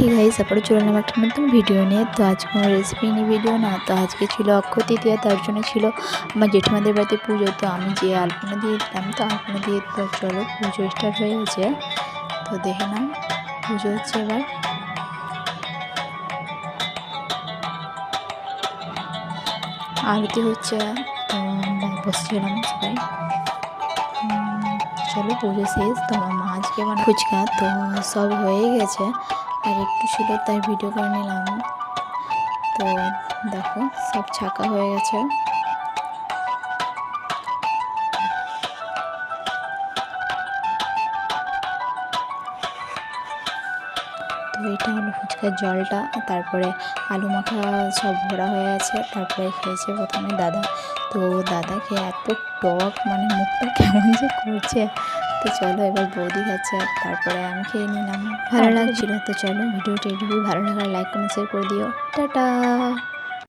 Hey guys তারপরে চলে এলাম একটা নতুন ভিডিও নিয়ে। তো আজ কোনো রেসিপি নিয়ে ভিডিও না, তো আজকে ছিল অক্ষয় তৃতীয়া তার জন্য ছিল আমার জেঠিমাদের বাড়িতে পুজো। তো আমি যে আলপনা দিয়ে দিতাম তো আলপনা দিয়ে তো চলো, পুজো স্টার্ট হয়ে গেছে। তো দেখে নাও, পুজো হচ্ছে এবার। আরতি হচ্ছে বসছিলাম সবাই। চলো পুজো শেষ। তো আমার মা আজকে মানে ফুচকা, তো সব হয়ে গেছে। আর একটু ছিল, তাই ভিডিও করে নিলাম। তো দেখো, সব ছাকা হয়ে গেছে। তো এটা হলো ফুচকার জলটা, তারপরে আলু মাখা সব ভরা হয়ে আছে তারপরে খেয়েছে প্রথমে দাদা। তো দাদাকে এত টক মানে মুখটা কেমন যে করছে। তো চলো এবার বৌদি খাচ্ছে তারপরে আমি খেয়ে নিলাম। ভালো লাগছিল তো চলো ভিডিওটি এটুকুই ভালো লাগলে লাইক কমেন্ট শেয়ার করে দিও। টাটা!